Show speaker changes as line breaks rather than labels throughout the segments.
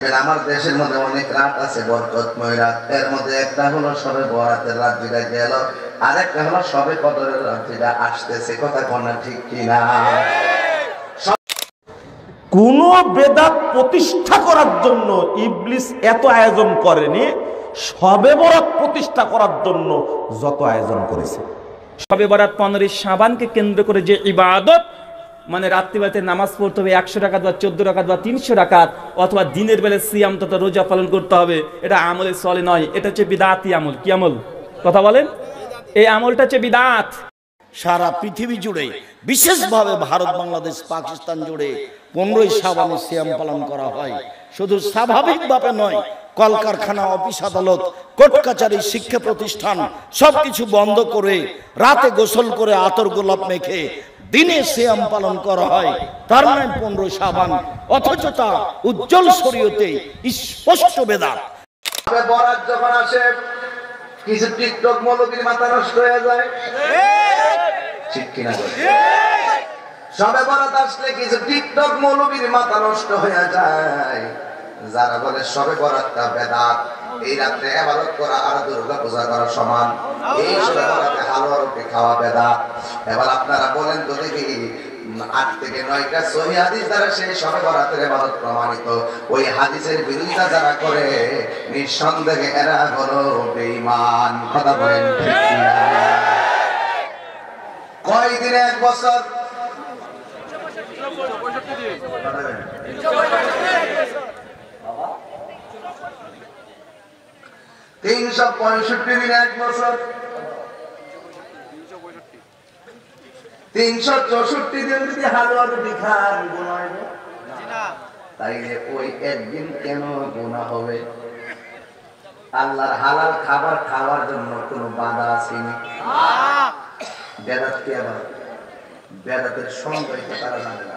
আমার দেশের মধ্যে অনেক রাত আছে বরকতময় রাত। এর মধ্যে একটা হলো সবে বরাতের রাত যেটা গেল আর একটা হলো সবে কদরের রাত যেটা আসতেছে। কথা কন্যা ঠিক কিনা?
কোন বেদাত প্রতিষ্ঠা করার জন্য ইবলিস এত আয়োজন করেনি সবে বরাত প্রতিষ্ঠা করার জন্য যত আয়োজন করেছে।
সবে বরাত পনেরোই সাবানকে কেন্দ্র করে যে ইবাদত মানে রাত্রিবেলাতে নামাজ পড়তে হবে একশো টাকা বা চোদ্দ টাকা বা তিনশো টাকাত অথবা দিনের বেলা সিয়াম তথা রোজা পালন করতে হবে। এটা আমলে চলে নয়, এটা হচ্ছে বিদাতি আমল। কি আমল? কথা বলেন? এই আমলটা হচ্ছে বিদাত।
সারা পৃথিবী জুড়ে, বিশেষভাবে ভারত, বাংলাদেশ, পাকিস্তান জুড়ে পনেরোই সাবানে সিয়াম পালন করা হয়। শুধু স্বাভাবিকভাবে নয়, কলকারখানা, অফিস আদালত, কোর্ট কাছারি শিক্ষা প্রতিষ্ঠান, সবকিছু বন্ধ করে, রাতে গোসল করে আতর গোলাপ মেখে দিনে সিয়াম পালন করা হয়। তার নয় পনেরোই সাবান। অথচ তা উজ্জ্বল শরীয়তে স্পষ্ট বেদাত।
টিকটক মৌলবীর সবে আসলে কিছু টিকটক মৌলবীর মাথা নষ্ট হয়ে যায়। যারা বলে সবে বরাতটা বেদাত। এই রাত্রে আবাদত করা আর দুর্গা পূজা করা সমান। এই সবে বরাতে হালুয়া রুটি খাওয়া বেদাত। এবার আপনারা বলেন তো দেখি আট থেকে নয়টা সহি হাদিস দ্বারা সেই সবে বরাতের ইবাদত প্রমাণিত। ওই হাদিসের বিরোধিতা যারা করে নিঃসন্দেহে এরা হলো বেঈমান। কথা বলেন ঠিক কয় দিনে এক বছর? তিনশো পঁয়ষট্টি দিনে এক বছর। তিনশো চৌষট্টি দিন যদি তাইলে ওই একদিন কেন গুণা হবে? আল্লাহর হালাল খাবার খাওয়ার জন্য কোনো বাধা আবার? সঙ্গে তারা জানে না।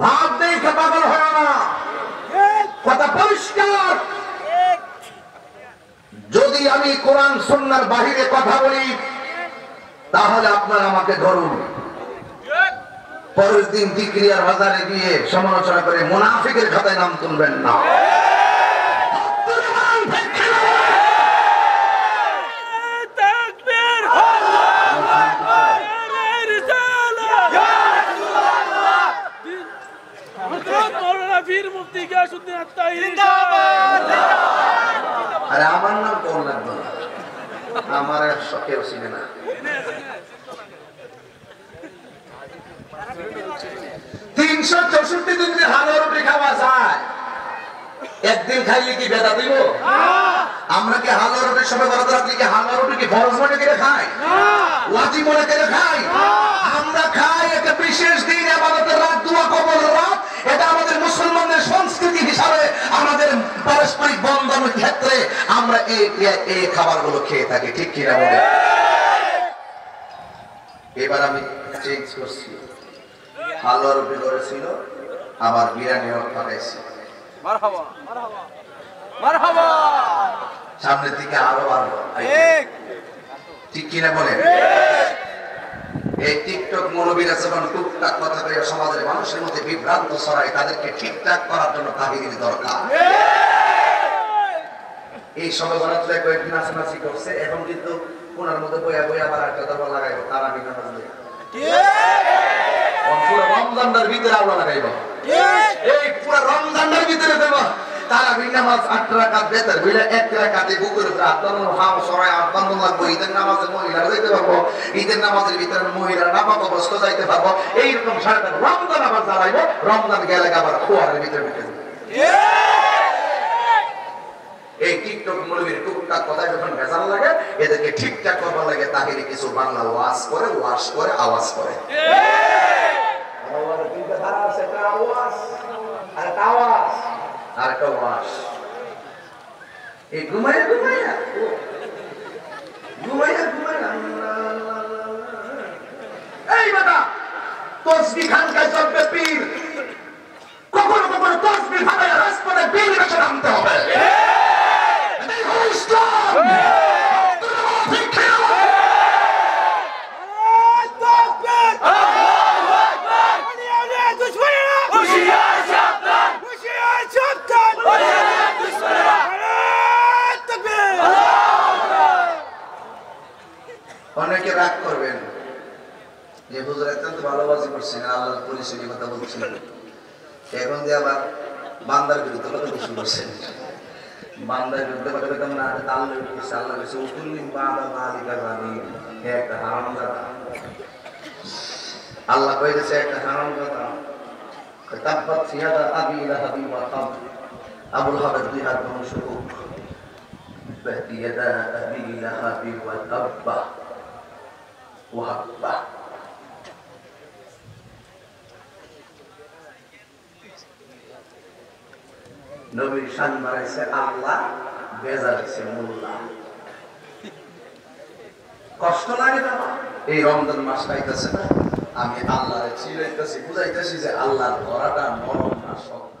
ভাব দেখে পাগল হয় না। কথা পরিষ্কার। যদি আমি কোরআন সন্ন্যার বাহিরে কথা বলি, তাহলে আপনারা আমাকে ধরুন। পরের দিন ডিক্রিয়ার বাজারে গিয়ে সমালোচনা করে মুনাফিকের খাতায় নাম তুলবেন না। আরে আমার নাম কোন লাগবে আমার চিনে না। তিনশো চৌষট্টি দিন যে হাজার রুটি খাওয়া যায় একদিন খাইলে কি বেদা দিব? আমরা কি হালুয়া রুটির সময় বরাদ রাখলে কি হালুয়া রুটি কি ফরজ মনে করে খাই? ওয়াজি মনে করে খাই? ক্ষেত্রে আমরা এই এই খাবারগুলো খেয়ে থাকি ঠিক কিনা বলে এবার আমি চেঞ্জ করছি। হালুয়া রুটি করেছিল আবার বিরিয়ানিও পাঠাইছি সামনের দিকে আরও আরও ঠিক। কিনা বলে এই টিকটক মৌলবীরা যখন টুকটাক কথা সমাজের মানুষের মধ্যে বিভ্রান্ত ছড়ায় তাদেরকে ঠিকঠাক করার জন্য তাহিরির দরকার। এই সবে বরাত্রে কয়েকদিন নাচানাচি করছে এখন কিন্তু কোনার মধ্যে বইয়া বইয়া আবার একটা দরবার লাগাইব তারা নাচবে পুরো রমজানটার ভিতরে আলো লাগাইব। এই পুরো রমজানটার ভিতরে দেব। তারা বিনা মাছ আট রাকাত বেতার বিলে এক রাকাতে বুকের উপরে আত্মানো হাম সরাই আত্মানো লাগবো ঈদের নামাজে মহিলারা যাইতে পারব ঈদের নামাজের ভিতরে মহিলারা নাপাক অবস্থা যাইতে পারব এইরকম সারাটা রমজান আবার দাঁড়াইবো রমজান গেলে আবার খোয়ারের ভিতরে ঢুকে যাবে। এই টিকটক মৌলবীর টুকটাক কথায় যখন ভেজাল লাগে এদেরকে ঠিকঠাক করবার লাগে তাহিরে কিছু বাংলা ওয়াজ করে ওয়াশ করে আওয়াজ করে। আওয়াজ আর একটা আওয়াজ। আর একটা ওয়াশ এই ঘুমায় ঘুমাইয়া করছেন আল্লাহর পরিচয় কথা বলছেন এখন যে আবার বান্দার বিরুদ্ধে কথা শুরু করছেন বান্দার বিরুদ্ধে কথা বলতাম না আল্লাহ করছে আল্লাহ করছে উকুল্লিম বাদা মালিকা হে একটা হারাম দাদা আল্লাহ কয়ে দিয়েছে একটা হারাম কথা তাব্বাত ফিয়াদা আবি লাহাবি ওয়া আবুল হাবের দুই হাত ধ্বংস হোক ইয়াদা আবি লাহাবি ওয়া তাব্বা। নবীর শান বাড়াইছে আল্লাহ বেজা দিছে মোল্লা। কষ্ট লাগে না এই রমজান মাস পাইতেছে না। আমি আল্লাহরে চিরাইতেছি, বুঝাইতেছি যে আল্লাহর ধরাটা নরম না শক্ত।